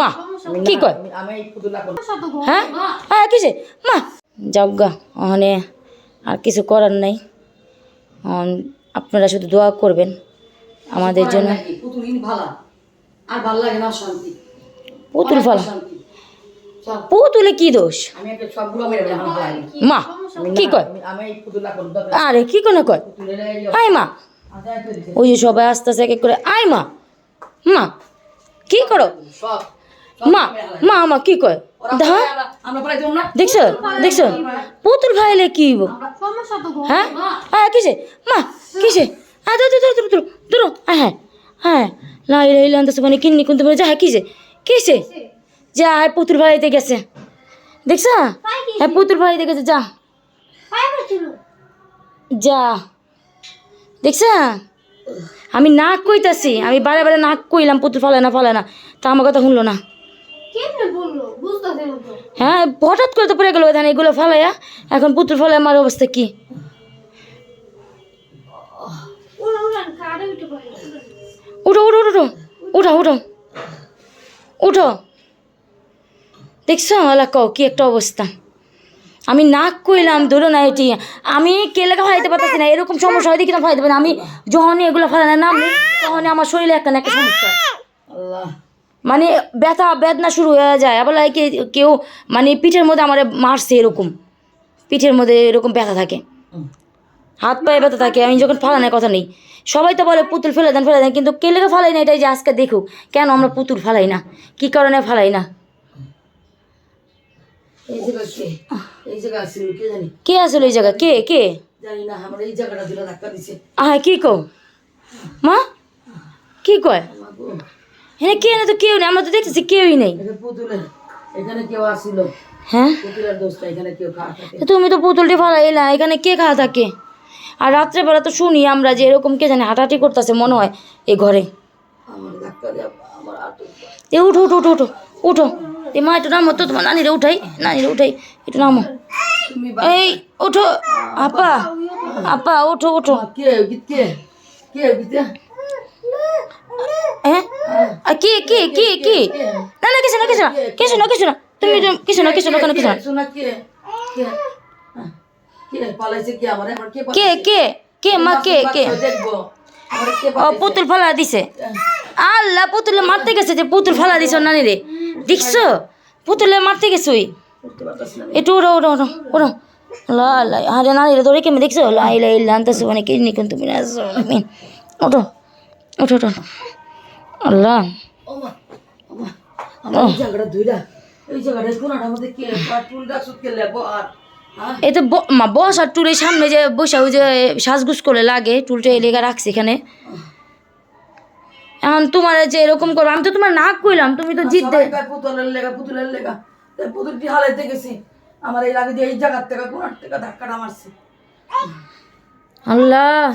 মা কি কয়? হ্যাঁ? হ্যাঁ কিসে? মা যাজ্ঞা ওখানে আর কিছু করার নাই। আপনারা শুধু দোয়া করবেন আমাদের জন্য। পুতুল ফলা পুতুলে কি দোষ? মা কি কয়? আরে কি কোনো কয়? আয় মা। ওই যে সবাই আস্তে আস্তে এক করে আয় মা। মা। কি করো? মা মা মা কি কয়? পালাই দেখছ দেখছ? পুতুল ভাইলে কি হ্যাঁ? হ্যাঁ কিসে? মা কিসে? হ্যাঁ দূর দূর দূর দূর হ্যাঁ হ্যাঁ। লাই লাই লান তো মানে কিন্নি কুনতে বলে যা হ্যাঁ কিসে? কিসে? যা পুতুল ভাইতে গেছে। দেখছ? হ্যাঁ পুতুল ভাইতে গেছে যা। যা। দেখছা? আমি নাক কইতাছি আমি বারে বারে নাক কইলাম পুতুল ফালে না ফালে না। তা আমার কথা শুনলো না। না হ্যাঁ হঠাৎ করে তো পড়ে গেলো ধান এগুলো ফালাইয়া। এখন পুতুল ফলে আমার অবস্থা কি? উঠো উঠো উঠো উঠো উঠো উঠো দেখছ আলা কও কি একটা অবস্থা। আমি নাক কইলাম ধরো না এটি। আমি কেলেকা ফাইতে পারতেছি না এরকম সমস্যা হয় দেখি না ফাইতে পারি না। আমি যখনই এগুলো ফালাই না তখনই আমার শরীরে একটা না একটা সমস্যা। মানে ব্যথা বেদনা শুরু হয়ে যায়। আবার কি কেউ মানে পিঠের মধ্যে আমার মারছে এরকম। পিঠের মধ্যে এরকম ব্যথা থাকে। হাত পায়ে ব্যথা থাকে আমি যখন ফালানোর কথা নেই। সবাই তো বলে পুতুল ফেলে দেন ফেলে দেন কিন্তু কে লেগে ফালাই না এটাই যে আজকে দেখুক। কেন আমরা পুতুল ফালাই না? কি কারণে ফালাই না? কে? আসলে এই জায়গা কে কে আহ কি কও? মা? কি কয়? হ্যাঁ কে না তো কেউ নেই আমরা তো দেখতেছি কেউই নেই। এখানে কেউ আসছিল হ্যাঁ? তুমি তো পুতুলটি ফালাই এলা এখানে কে খাওয়া থাকে? আর রাত্রেবেলা তো শুনি আমরা যে এরকম কে জানি হাঁটাহাঁটি করতেছে মনে হয় এই ঘরে। এ উঠো উঠো উঠো উঠো উঠো। এ মা একটু নামো তো তোমার নানিরে উঠাই নানিরে উঠাই একটু নামো। এই উঠো আপা আপা উঠো উঠো বা- কে কে? কে হ্যাঁ কি কি কি কি না না কিছু না কিছু না কিছু না কিছু না। তুমি কিছু না কিছু না কেন কিছু না। কে? কে? কে? মা কে কে? ও পুতুল ফালা দিছে। আল্লাহ পুতুলে মারতে গেছে যে পুতুল ফালা দিছ নানি রে দেখছ? পুতুলে মারতে গেছে ওই না একটু ওরো ওরো ওরো ওরো আরে নানি রে তোরে কেমন দেখছ? লাই লাই লানতেছো মানে কি নি কিন্তু তুমি আসো ওঠো ওঠো ওঠো আল্লাহ। এই হ্যাঁ? এই তো ব- মা বস আর টুলের সামনে যে বসে ওই যে সাজগুজ করে লাগে টুলটা এই লেগা রাখছি এখানে। এখন তোমার যে এরকম করো আমি তো তোমার নাক কইলাম তুমি তো জিত পুতুলের লেগা পুতুলের লেগা। তাই পুতুলটি হালাইতে গেছি? আমার এই লাগে যে এই জায়গার থেকে কোনার থেকে ধাক্কাটা মারছে। আল্লাহ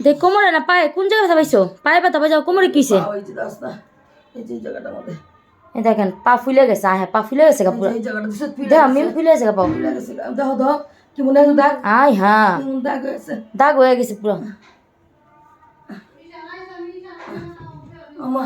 দেখ কোমরে না পায়ে কোন জায়গায় ব্যথা পাইছো? পায়ে ব্যথা পাইছো কোমরে কিসে? এই দেখেন পা ফুলে গেছে হ্যাঁ পা ফুলে গেছে পুরো। দেখ ফুলে গেছে পা। ফিরে গেছে দেখো দেখো কি মনে হয় দাগ আয় হ্যাঁ। দাগ হয়েছে। দাগ হয়ে গেছে পুরো। আমা